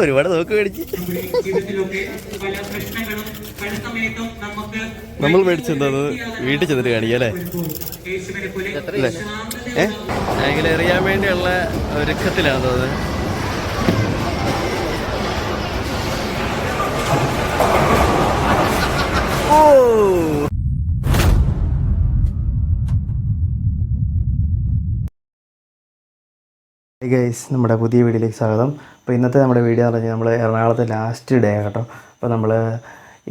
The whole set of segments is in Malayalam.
ഒരുപാട് നോക്ക് മേടിച്ച്. നമ്മൾ മേടിച്ചെന്താ വീട്ടിൽ ചെന്നിട്ട് കാണിക്കാം അല്ലേ? അല്ലേ? ഏഹ് അറിയാൻ എറിയാൻ വേണ്ടിയുള്ള ഒരുക്കത്തിലാണ് തോന്നുന്നത് ഗൈസ് നമ്മുടെ പുതിയ വീഡിയോയിലേക്ക് സ്വാഗതം. അപ്പോൾ ഇന്നത്തെ നമ്മുടെ വീഡിയോ എന്ന് പറഞ്ഞാൽ നമ്മൾ എറണാകുളത്തെ ലാസ്റ്റ് ഡേ കേട്ടോ. അപ്പോൾ നമ്മൾ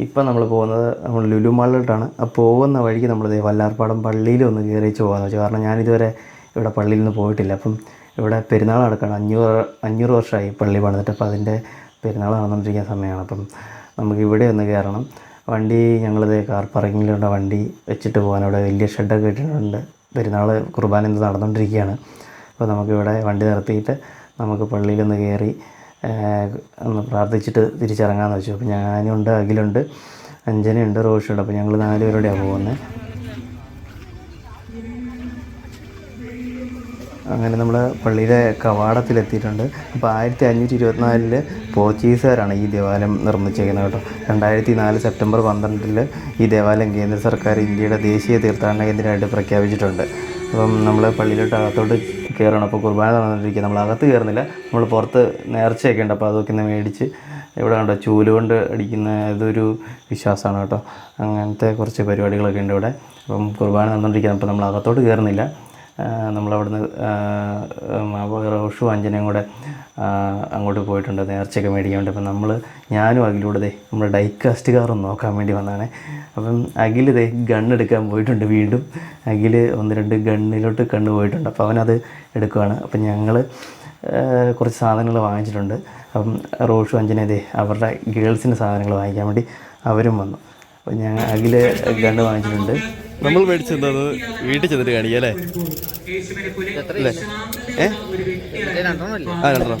ഇപ്പം നമ്മൾ പോകുന്നത് നമ്മൾ ലുലു മാളിലോട്ടാണ്. അപ്പോൾ പോകുന്ന വഴിക്ക് നമ്മൾ വല്ലാർപ്പാടം പള്ളിയിൽ ഒന്ന് കയറിച്ച് പോകാമെന്ന് വെച്ചു. കാരണം ഞാനിതുവരെ ഇവിടെ പള്ളിയിൽ നിന്ന് പോയിട്ടില്ല. അപ്പം ഇവിടെ പെരുന്നാൾ നടക്കുകയാണ് അഞ്ഞൂറ് അഞ്ഞൂറ് വർഷമായി പള്ളി പണിതിട്ട്. അപ്പോൾ അതിന്റെ പെരുന്നാൾ നടന്നുകൊണ്ടിരിക്കുന്ന സമയമാണ്. അപ്പം നമുക്ക് ഇവിടെ ഒന്ന് കയറണം. വണ്ടി ഞങ്ങളിത് കാർ പാർക്കിങ്ങിലുള്ള വണ്ടി വെച്ചിട്ട് പോകാൻ ഇവിടെ വലിയ ഷെഡൊക്കെ ഇട്ടിട്ടുണ്ട്. പെരുന്നാൾ കുർബാന ഇന്ന് നടന്നുകൊണ്ടിരിക്കുകയാണ്. അപ്പോൾ നമുക്കിവിടെ വണ്ടി നിർത്തിയിട്ട് നമുക്ക് പള്ളിയിലൊന്ന് കയറി ഒന്ന് പ്രാർത്ഥിച്ചിട്ട് തിരിച്ചിറങ്ങാമെന്ന് വെച്ചു. അപ്പോൾ ഞാനുണ്ട് അഖിലുണ്ട് അഞ്ജനയുണ്ട് റോഷുണ്ട്. അപ്പോൾ ഞങ്ങൾ നാല് പേരുടെയാണ് പോകുന്നത് അങ്ങനെ നമ്മൾ പള്ളിയുടെ കവാടത്തിലെത്തിയിട്ടുണ്ട്. അപ്പോൾ ആയിരത്തി അഞ്ഞൂറ്റി ഇരുപത്തിനാലിൽ പോർച്ചുഗീസുകാരാണ് ഈ ദേവാലയം നിർമ്മിച്ചേക്കുന്നത് കേട്ടോ. രണ്ടായിരത്തി നാല് സെപ്റ്റംബർ പന്ത്രണ്ടിൽ ഈ ദേവാലയം കേന്ദ്ര സർക്കാർ ഇന്ത്യയുടെ ദേശീയ തീർത്ഥാടന കേന്ദ്രമായിട്ട് പ്രഖ്യാപിച്ചിട്ടുണ്ട്. അപ്പം നമ്മൾ പള്ളിയിലോട്ട് അകത്തോട്ട് കയറണം അപ്പോൾ കുർബാന നടന്നിരിക്കുക. നമ്മൾ അകത്ത് കയറുന്നില്ല നമ്മൾ പുറത്ത് നേർച്ചയൊക്കെ ഉണ്ട്. അപ്പോൾ അതൊക്കെ ഒന്ന് മേടിച്ച് ഇവിടെ കണ്ടോ? ചൂൽ കൊണ്ട് അടിക്കുന്ന ഇതൊരു വിശ്വാസമാണ് കേട്ടോ. അങ്ങനത്തെ കുറച്ച് പരിപാടികളൊക്കെ ഉണ്ട് ഇവിടെ. അപ്പം കുർബാന നടന്നുകൊണ്ടിരിക്കുന്നത് അപ്പോൾ നമ്മൾ അകത്തോട്ട് കയറുന്നില്ല നമ്മളവിടുന്ന് റോഷു അഞ്ജനയും കൂടെ അങ്ങോട്ട് പോയിട്ടുണ്ട്. നേർച്ചയൊക്കെ മേടിക്കാൻ വേണ്ടി അപ്പം നമ്മൾ ഞാനും അഖിലൂടെ ദേ നമ്മുടെ ഡൈക്കാസ്റ്റ് കാർ നോക്കാൻ വേണ്ടി വന്നതാണ്. അപ്പം അഖിൽ ദേ ഗണ്ണെടുക്കാൻ പോയിട്ടുണ്ട് വീണ്ടും. അഖിൽ ഒന്ന് രണ്ട് ഗണ്ണിലോട്ട് കണ്ടു പോയിട്ടുണ്ട്. അപ്പോൾ അവനത് എടുക്കുകയാണ് അപ്പം ഞങ്ങൾ കുറച്ച് സാധനങ്ങൾ വാങ്ങിച്ചിട്ടുണ്ട്. അപ്പം റോഷു അഞ്ജന ദേ അവരുടെ ഗേൾസിന്റെ സാധനങ്ങൾ വാങ്ങിക്കാൻ വേണ്ടി അവരും വന്നു. അപ്പം ഞാൻ അഖിൽ ഗണ്ണ് വാങ്ങിച്ചിട്ടുണ്ട്. നമ്മൾ മേടിച്ചെന്താ വീട്ടിൽ ചെന്നിട്ട് കാണിക്കാം അല്ലേ? ആ രണ്ടെണ്ണം.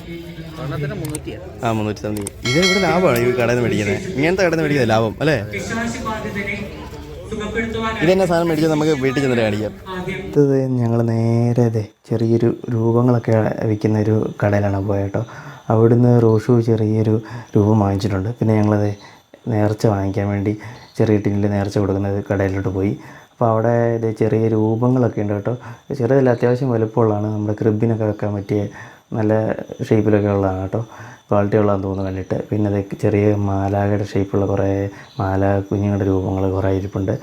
ആ മുന്നൂറ്റി സംതിങ് ഇത് ഇവിടെ ലാഭമാണ് ഈ കടയിൽ നിന്ന് മേടിക്കുന്നത്? ഇങ്ങനത്തെ കടയിൽ നിന്ന് മേടിക്കുന്നത് ലാഭം അല്ലേ? ഇതെന്നെ സാധനം മേടിച്ചാൽ നമുക്ക് വീട്ടിൽ ചെന്നിട്ട് കാണിക്കാം. അടുത്തത് ഞങ്ങൾ നേരെ അതെ ചെറിയൊരു രൂപങ്ങളൊക്കെ വിൽക്കുന്ന ഒരു കടയിലാണ് പോയത് കേട്ടോ. അവിടുന്ന് റോഷു ചെറിയൊരു രൂപം വാങ്ങിച്ചിട്ടുണ്ട്. പിന്നെ ഞങ്ങളത് നേർച്ച വാങ്ങിക്കാൻ വേണ്ടി ചെറിയ ടിന്നിൽ നേർച്ച കൊടുക്കുന്ന കടയിലോട്ട് പോയി. അപ്പോൾ അവിടെ ഇത് ചെറിയ രൂപങ്ങളൊക്കെ ഉണ്ട് കേട്ടോ. ചെറിയതല്ല അത്യാവശ്യം വലുപ്പമുള്ളതാണ്. നമ്മുടെ ക്രിബിനൊക്കെ വെക്കാൻ പറ്റിയ നല്ല ഷേപ്പിലൊക്കെ ഉള്ളതാണ് കേട്ടോ. ക്വാളിറ്റി ഉള്ളതാണെന്ന് തോന്നുന്നു കണ്ടിട്ട്. പിന്നെ അത് ചെറിയ മാലാകയുടെ ഷേപ്പുള്ള കുറേ മാല കുഞ്ഞുങ്ങളുടെ രൂപങ്ങൾ കുറേ ഇരിപ്പുണ്ട്.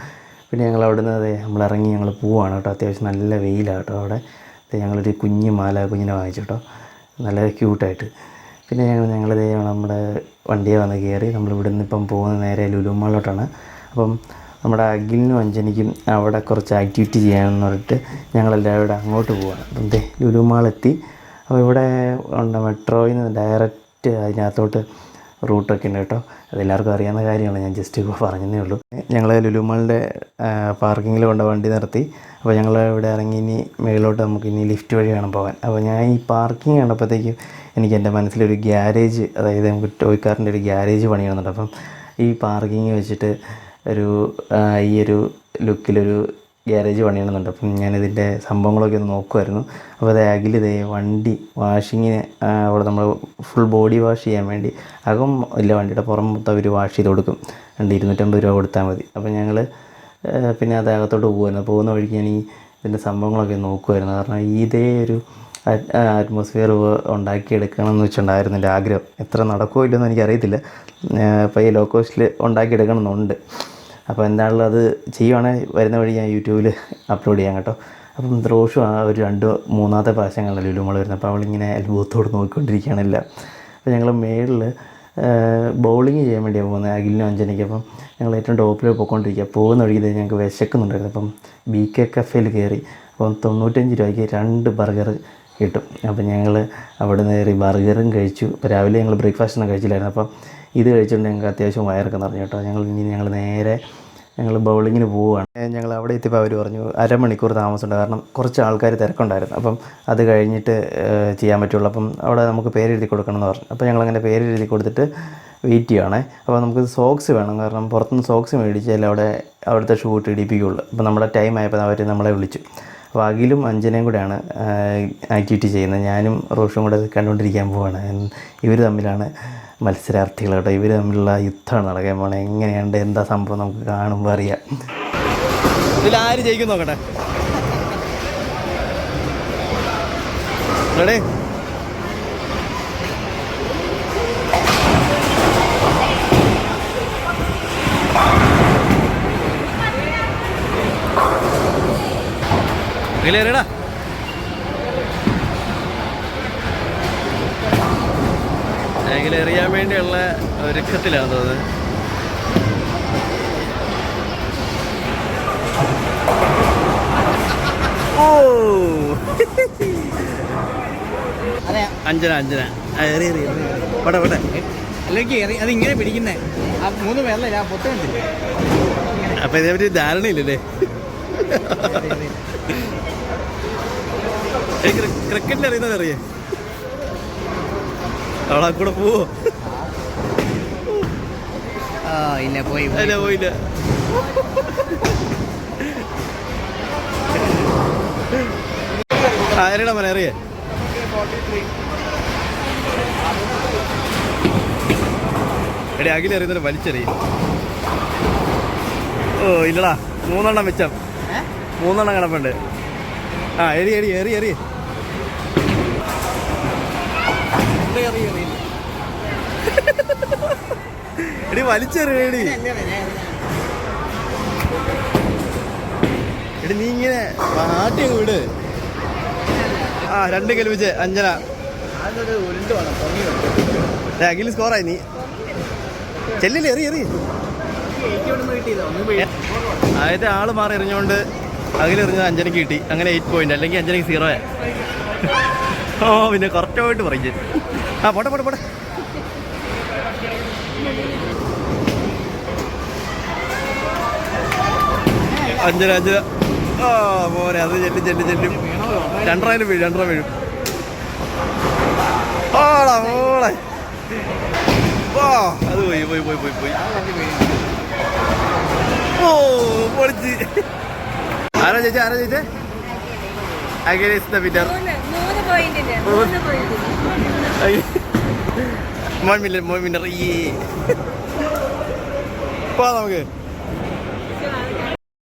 പിന്നെ ഞങ്ങൾ അവിടെ നിന്ന് അതെ നമ്മൾ ഇറങ്ങി ഞങ്ങൾ പോവാണ് കേട്ടോ. അത്യാവശ്യം നല്ല വെയിലാണ് കേട്ടോ അവിടെ. ഞങ്ങളൊരു കുഞ്ഞ് മാല കുഞ്ഞിനെ വാങ്ങിച്ചു കേട്ടോ. നല്ല ക്യൂട്ടായിട്ട്. പിന്നെ ഞങ്ങൾ ഞങ്ങളിതേ നമ്മുടെ വണ്ടിയെ വന്ന് കയറി നമ്മൾ നിന്ന് ഇപ്പം പോകുന്ന നേരെ ലുലുമാളിലോട്ടാണ് അപ്പം നമ്മുടെ അഖിലിനും അഞ്ജനിക്കും അവിടെ കുറച്ച് ആക്ടിവിറ്റി ചെയ്യാമെന്ന് പറഞ്ഞിട്ട് ഞങ്ങളെല്ലാവരും കൂടെ അങ്ങോട്ട് പോവാണ്. അപ്പം ദേ ലുലുമാളെത്തി അപ്പോൾ ഇവിടെ ഉണ്ട് മെട്രോയിൽ നിന്ന് ഡയറക്റ്റ് അതിനകത്തോട്ട് റൂട്ടൊക്കെ ഉണ്ട് കേട്ടോ. അതെല്ലാവർക്കും അറിയാവുന്ന കാര്യമാണ്. ഞാൻ ജസ്റ്റ് ഇപ്പോൾ പറഞ്ഞതേ ഉള്ളൂ. ഞങ്ങൾ ലുലുമാളിന്റെ പാർക്കിങ്ങിൽ കൊണ്ട് വണ്ടി നിർത്തി. അപ്പോൾ ഞങ്ങൾ ഇവിടെ ഇറങ്ങി ഇനി മേളിലോട്ട് നമുക്ക് ഇനി ലിഫ്റ്റ് വഴി വേണം പോകാൻ. അപ്പോൾ ഞാൻ ഈ പാർക്കിംഗ് കണ്ടപ്പോഴത്തേക്കും എനിക്ക് എന്റെ മനസ്സിലൊരു ഗ്യാരേജ് അതായത് നമുക്ക് ടോയ് കാറിന്റെ ഒരു ഗ്യാരേജ് പണിയണമെന്നുണ്ട്. അപ്പം ഈ പാർക്കിങ് വെച്ചിട്ട് ഒരു ഈ ഒരു ലുക്കിലൊരു ഗ്യാരേജ് പണിയണമെന്നുണ്ട്. അപ്പം ഞാനിതിന്റെ സംഭവങ്ങളൊക്കെ ഒന്ന് നോക്കുമായിരുന്നു അപ്പോൾ അത് അഖിൽ ഇതേ വണ്ടി വാഷിങ്ങിന് അവിടെ നമ്മൾ ഫുൾ ബോഡി വാഷ് ചെയ്യാൻ വേണ്ടി അകം ഇല്ല വണ്ടിയുടെ പുറം മൊത്തം അവർ വാഷ് ചെയ്ത് കൊടുക്കും. രണ്ട് ഇരുന്നൂറ്റമ്പത് രൂപ കൊടുത്താൽ മതി. അപ്പോൾ ഞങ്ങൾ പിന്നെ അത് അകത്തോട്ട് പോകുമായിരുന്നു പോകുന്ന വഴിക്ക് ഞാൻ ഈ ഇതിന്റെ സംഭവങ്ങളൊക്കെ നോക്കുമായിരുന്നു കാരണം ഇതേ ഒരു അറ്റ്മോസ്ഫിയർ ഉണ്ടാക്കിയെടുക്കണം എന്ന് വെച്ചിട്ടുണ്ടായിരുന്നു എന്റെ ആഗ്രഹം. എത്ര നടക്കുമോ ഇല്ലെന്ന് എനിക്കറിയത്തില്ല. അപ്പോൾ ഈ ലോ കോസ്റ്റിൽ ഉണ്ടാക്കിയെടുക്കണം എന്നുണ്ട് അപ്പോൾ എന്താണല്ലോ അത് ചെയ്യുവാണെങ്കിൽ വരുന്ന വഴി ഞാൻ യൂട്യൂബിൽ അപ്ലോഡ് ചെയ്യാം കേട്ടോ. അപ്പം ദ്രോഷു ആ ഒരു രണ്ട് മൂന്നാമത്തെ പ്രാവശ്യങ്ങളാണ് ലുലുമോൾ വരുന്നത്. അപ്പോൾ അവളിങ്ങനെ അത്ഭുതത്തോട് നോക്കിക്കൊണ്ടിരിക്കുകയാണല്ല. അപ്പോൾ ഞങ്ങൾ മേളിൽ ബൗളിങ് ചെയ്യാൻ വേണ്ടിയാണ് പോകുന്നത്. അഖിലിനും അഞ്ജനയ്ക്ക്. അപ്പം ഞങ്ങൾ ഏറ്റവും ടോപ്പിൽ പോയിക്കൊണ്ടിരിക്കുക. പോകുന്ന വഴി ഇത് ഞങ്ങൾക്ക് വിശക്കുന്നുണ്ടായിരുന്നു. അപ്പം ബി കെ കഫേയിൽ കയറി. അപ്പം തൊണ്ണൂറ്റഞ്ച് രൂപയ്ക്ക് രണ്ട് ബർഗർ കിട്ടും. അപ്പം ഞങ്ങൾ അവിടെ നിന്ന് കയറി ബർഗറും കഴിച്ചു. അപ്പോൾ രാവിലെ ഞങ്ങൾ ബ്രേക്ക്ഫാസ്റ്റ് ഒന്നും കഴിച്ചില്ലായിരുന്നു. അപ്പം ഇത് കഴിച്ചുകൊണ്ട് ഞങ്ങൾക്ക് അത്യാവശ്യം വയറൊക്കെ നിറഞ്ഞു കേട്ടോ. ഞങ്ങൾ ഇനി ഞങ്ങൾ നേരെ ഞങ്ങൾ ബൗളിങ്ങിന് പോവുകയാണ്. ഞങ്ങൾ അവിടെ എത്തിയപ്പോൾ അവർ പറഞ്ഞു അരമണിക്കൂർ താമസമുണ്ട്. കാരണം കുറച്ച് ആൾക്കാർ തിരക്കുണ്ടായിരുന്നു. അപ്പം അത് കഴിഞ്ഞിട്ട് ചെയ്യാൻ പറ്റുള്ളൂ. അപ്പം അവിടെ നമുക്ക് പേരെഴുതി കൊടുക്കണം എന്ന് പറഞ്ഞു. അപ്പോൾ ഞങ്ങളങ്ങനെ പേരെഴുതി കൊടുത്തിട്ട് വെയിറ്റ് ചെയ്യുകയാണേ അപ്പോൾ നമുക്ക് സോക്സ് വേണം. കാരണം പുറത്തുനിന്ന് സോക്സ് മേടിച്ചാൽ അവിടെ അവിടുത്തെ ഷൂട്ട് ഇടിപ്പിക്കുകയുള്ളൂ. അപ്പോൾ നമ്മുടെ ടൈം ആയപ്പോൾ അവർ നമ്മളെ വിളിച്ചു. അപ്പോൾ അഖിലും അഞ്ജനയും കൂടെയാണ് ആക്ടിവിറ്റി ചെയ്യുന്നത്. ഞാനും റോഷും കൂടെ കണ്ടുകൊണ്ടിരിക്കാൻ പോവാണ്. ഇവർ തമ്മിലാണ് മത്സരാർത്ഥികൾ കേട്ടോ ഇവർ തമ്മിലുള്ള യുദ്ധമാണ് നടക്കാൻ പോണത് എങ്ങനെയുണ്ട്? എന്താ സംഭവം? നമുക്ക് കാണുമ്പോൾ അറിയാം. ഇതിൽ ആര് ജയിക്കും നോക്കട്ടെ? ബാങ്കിൽ എറിയാൻ വേണ്ടിയുള്ള ഒരുക്കത്തിലാണ് തോന്നുന്നത് ഓ. അതെ അഞ്ചന. അഞ്ചന എറി എറി. പോട്ടെ പോട്ടെ. അല്ലെങ്കിൽ എറി- അത് ഇങ്ങനെ പിടിക്കുന്നേ. ആ മൂന്ന് പേരല്ല ആ പൊത്തുണ്ടില്ലേ അപ്പൊ ഇതേപറ്റി ധാരണയില്ലല്ലേ? ക്രിക്കറ്റിൽ അറിയുന്നത് അറിയേ? അവിടെ കൂടെ പോവോ? ഇല്ല പോയി. അല്ല പോയില്ല. ആരുടെ മന അറിയേ? എടി അഖിൽ അറിയുന്നത് വലിച്ചെറിയും. ഓ ഇല്ലടാ മൂന്നെണ്ണം വെച്ചാ? മൂന്നെണ്ണം കിടപ്പുണ്ട്. ആ എറി എറി എറി എറി. എടി വലിച്ചെറിയടി. എടി. നീ ഇങ്ങനെ ആട്ടി അങ്ങ് വിട്. ആ രണ്ട് കൽപ്പിച്ച് അഞ്ചന അഖിലി അഖിൽ സ്കോറായി നീ. ചെല്ലില്ലേ എറി എറി. ആദ്യത്തെ ആൾ മാറി എറിഞ്ഞുകൊണ്ട് അഖിൽ അഞ്ചരയ്ക്ക് കിട്ടി. അങ്ങനെ എയ്റ്റ് പോയിന്റ് അല്ലെങ്കിൽ അഞ്ചനക്ക് സീറോ ഓ പിന്നെ കറക്റ്റായിട്ട് പറഞ്ഞു ആ പോട്ടെ പോട്ടെ പോട്ടെ. അഞ്ചര അഞ്ചര ആ പോരെ അത് ചെല്ലും ചെല്ലും ചെല്ലും. രണ്ടരായാലും വീഴും രണ്ടര വീഴും. ഓടാ മോളെ. ഓ അത് പോയി പോയി പോയി പോയി പോയി. ഓ പൊളിച്ച്. ആരാ ചേച്ചി ആരാ ചേച്ചി? അഗേൻസ്റ്റ് ദ വിന്നർ മൂന്ന് മൂന്ന് പോയിന്റിന് മൂന്ന് പോയിന്റിന് മോൻ വിന്നർ മോൻ വിന്നർ. ഈ. പോവാം നമുക്ക്.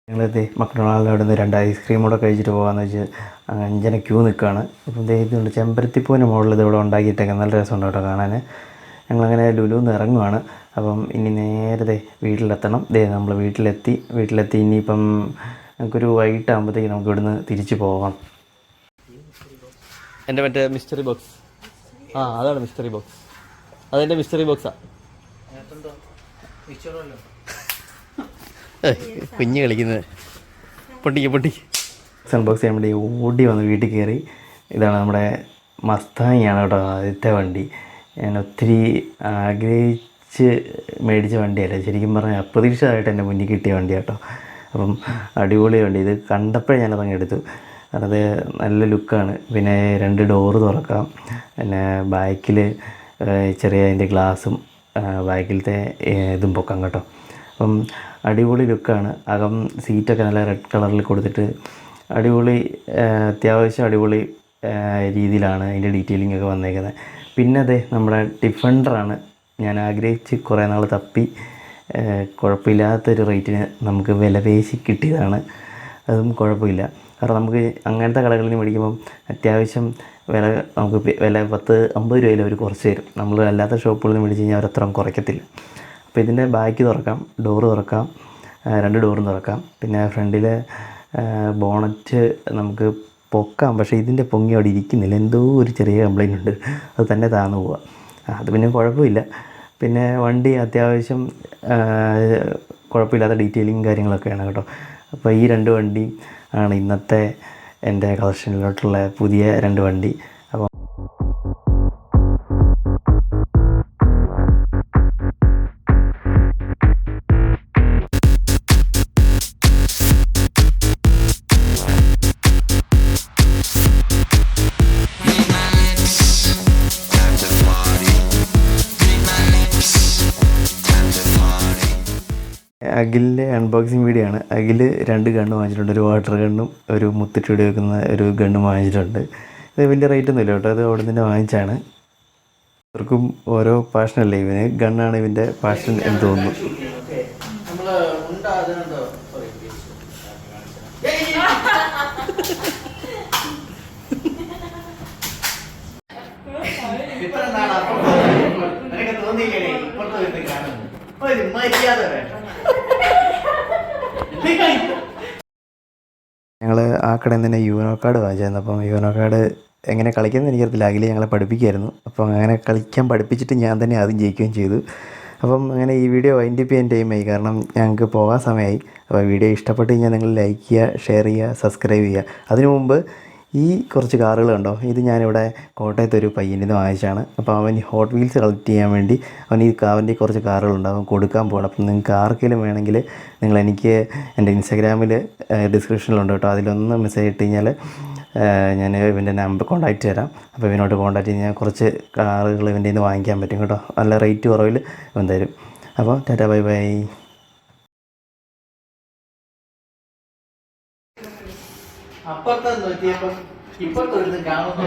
ഞങ്ങളിത് മക്ഡൊണാൾഡിൽ അവിടെ നിന്ന് രണ്ട് ഐസ്ക്രീം കൂടെ കഴിച്ചിട്ട് പോകാമെന്ന് വെച്ച് അഞ്ചന ക്യൂ നിൽക്കുകയാണ് അപ്പം ദേ ഇതുണ്ട് ചെമ്പരത്തിപ്പൂവിന്റെ മുകളിൽ ഇത് ഇവിടെ ഉണ്ടാക്കിയിട്ടൊക്കെ. നല്ല രസമുണ്ട് കേട്ടോ കാണാൻ ഞങ്ങളങ്ങനെ ലുലുന്ന് ഇറങ്ങുവാണ്. അപ്പം ഇനി നേരത്തെ ദേ വീട്ടിലെത്തണം. ദേ നമ്മൾ വീട്ടിലെത്തി. വീട്ടിലെത്തി ഇനിയിപ്പം നമുക്കൊരു വൈകിട്ടാകുമ്പോഴത്തേക്ക് നമുക്ക് ഇവിടുന്ന് തിരിച്ചു പോകാം എന്റെ മറ്റേ മിസ്റ്ററി ബോക്സ് ആ അതാണ് മിസ്റ്ററി ബോക്സ് അതെന്റെ മിസ്റ്ററി ബോക്സാണ് കുഞ്ഞ് കളിക്കുന്നത്. പൊട്ടിക്ക് പൊട്ടിക്ക്. അൺബോക്സ് ചെയ്യാൻ വേണ്ടി ഓടി വന്ന് വീട്ടിൽ കയറി. ഇതാണ് നമ്മുടെ മസ്താങ്ങിയാണ് കേട്ടോ ആദ്യത്തെ വണ്ടി. ഞാൻ ഒത്തിരി ആഗ്രഹിച്ച് മേടിച്ച വണ്ടിയല്ല? ശരിക്കും പറഞ്ഞാൽ അപ്രതീക്ഷിതമായിട്ട് എന്റെ മുന്നിൽ കിട്ടിയ വണ്ടി കേട്ടോ അപ്പം അടിപൊളി വണ്ടി. ഇത് കണ്ടപ്പോഴേ ഞാനതങ്ങ് എടുത്തു. കാരണം അത് നല്ല ലുക്കാണ്. പിന്നെ രണ്ട് ഡോറ് തുറക്കാം. പിന്നെ ബാക്കിൽ ചെറിയ അതിന്റെ ഗ്ലാസും ബാക്കിലത്തെ ഇതും പൊക്കാം കേട്ടോ. അപ്പം അടിപൊളി ലുക്കാണ്. അകം സീറ്റൊക്കെ നല്ല റെഡ് കളറിൽ കൊടുത്തിട്ട് അടിപൊളി അത്യാവശ്യം അടിപൊളി രീതിയിലാണ് അതിന്റെ ഡീറ്റെയിലിംഗ് ഒക്കെ വന്നേക്കുന്നത്. പിന്നെ അതെ നമ്മുടെ ഡിഫൻഡറാണ്. ഞാൻ ആഗ്രഹിച്ച് കുറേ നാൾ തപ്പി. കുഴപ്പമില്ലാത്തൊരു റേറ്റിന് നമുക്ക് വില പേശി കിട്ടിയതാണ്. അതും കുഴപ്പമില്ല. കാരണം നമുക്ക് അങ്ങനത്തെ കടകളിൽ നിന്ന് മേടിക്കുമ്പം അത്യാവശ്യം വില നമുക്ക് വില പത്ത് അമ്പത് രൂപയിൽ അവർ കുറച്ച് തരും. നമ്മൾ അല്ലാത്ത ഷോപ്പുകളിൽ നിന്ന് മേടിച്ച് കഴിഞ്ഞാൽ അവരത്രയും കുറയ്ക്കത്തില്ല. അപ്പോൾ ഇതിന്റെ ബാക്ക് തുറക്കാം ഡോറ് തുറക്കാം രണ്ട് ഡോറും തുറക്കാം. പിന്നെ ഫ്രണ്ടിലെ ബോണറ്റ് നമുക്ക് പൊക്കാം. പക്ഷേ ഇതിന്റെ പൊങ്ങി അവിടെ ഇരിക്കുന്നില്ല. എന്തോ ഒരു ചെറിയ കംപ്ലൈന്റ് ഉണ്ട്. അത് തന്നെ താന്നു പോവുക അത് പിന്നെ കുഴപ്പമില്ല. പിന്നെ വണ്ടി അത്യാവശ്യം കുഴപ്പമില്ലാത്ത ഡീറ്റെയിലിങ് കാര്യങ്ങളൊക്കെയാണ് കേട്ടോ. അപ്പോൾ ഈ രണ്ട് വണ്ടി ആണ് ഇന്നത്തെ എന്റെ കളക്ഷനിലോട്ടുള്ള പുതിയ രണ്ട് വണ്ടി. അഖിലിന്റെ അൺബോക്സിങ് വീഡിയോ ആണ്. അഖിൽ രണ്ട് ഗണ്ണ് വാങ്ങിച്ചിട്ടുണ്ട്. ഒരു വാട്ടർ ഗണ്ണും ഒരു മുത്തിട്ട് വെക്കുന്ന ഒരു ഗണ്ണും വാങ്ങിച്ചിട്ടുണ്ട്. ഇത് വലിയ റേറ്റ് ഒന്നുമില്ല കേട്ടോ. അത് അവിടെ നിന്ന് വാങ്ങിച്ചാണ്. ഇവർക്കും ഓരോ പാഷനല്ലേ ഇവന്? ഗണ്ണാണ് ഇവന്റെ പാഷൻ എന്ന് തോന്നുന്നു. ഞങ്ങൾ ആ കടയിൽ നിന്ന് തന്നെ യൂനോ കാർഡ് വാങ്ങിച്ചായിരുന്നു. അപ്പം യൂനോ കാർഡ് എങ്ങനെ കളിക്കുന്നത് എനിക്കറിയത്തില്ല. അഖിൽ ഞങ്ങളെ പഠിപ്പിക്കുമായിരുന്നു അപ്പം അങ്ങനെ കളിക്കാൻ പഠിപ്പിച്ചിട്ട് ഞാൻ തന്നെ ആദ്യം ജയിക്കുകയും ചെയ്തു. അപ്പം അങ്ങനെ ഈ വീഡിയോ വൈൻഡ് ചെയ്യാൻ ടൈമായി കാരണം ഞങ്ങൾക്ക് പോകാൻ സമയമായി. അപ്പോൾ വീഡിയോ ഇഷ്ടപ്പെട്ട് കഴിഞ്ഞാൽ നിങ്ങൾ ലൈക്ക് ചെയ്യുക ഷെയർ ചെയ്യുക സബ്സ്ക്രൈബ് ചെയ്യുക. അതിനു മുമ്പ് ഈ കുറച്ച് കാറുകൾ കണ്ടോ? ഇത് ഞാനിവിടെ കോട്ടയത്ത് ഒരു പയ്യനിൽ നിന്ന് വാങ്ങിച്ചാണ് അപ്പോൾ അവൻ ഹോട്ട് വീൽസ് കളക്ട് ചെയ്യാൻ വേണ്ടി അവൻ ഈ അവന്റെ കുറച്ച് കാറുകളുണ്ട് അവൻ കൊടുക്കാൻ പോകണം അപ്പം നിങ്ങൾക്ക് ആർക്കെങ്കിലും വേണമെങ്കിൽ നിങ്ങൾ എനിക്ക് എന്റെ ഇൻസ്റ്റാഗ്രാമിൽ ഡിസ്ക്രിപ്ഷനിലുണ്ട് കേട്ടോ. അതിലൊന്ന് മെസ്സേജ് ഇട്ട് കഴിഞ്ഞാൽ ഞാൻ ഇവന്റെ നമ്പർ കോൺടാക്റ്റ് തരാം അപ്പോൾ ഇവനോട് കോൺടാക്റ്റ് കഴിഞ്ഞാൽ കുറച്ച് കാറുകൾ ഇവന്റെ നിന്ന് വാങ്ങിക്കാൻ പറ്റും കേട്ടോ. നല്ല റേറ്റ് കുറവിൽ ഇവൻ തരും. അപ്പോൾ ടാറ്റാ ബൈ ബൈ അപ്പുറത്തെ നോക്കിയപ്പം ഇപ്പുറത്തെ ഒരു കാണുന്നു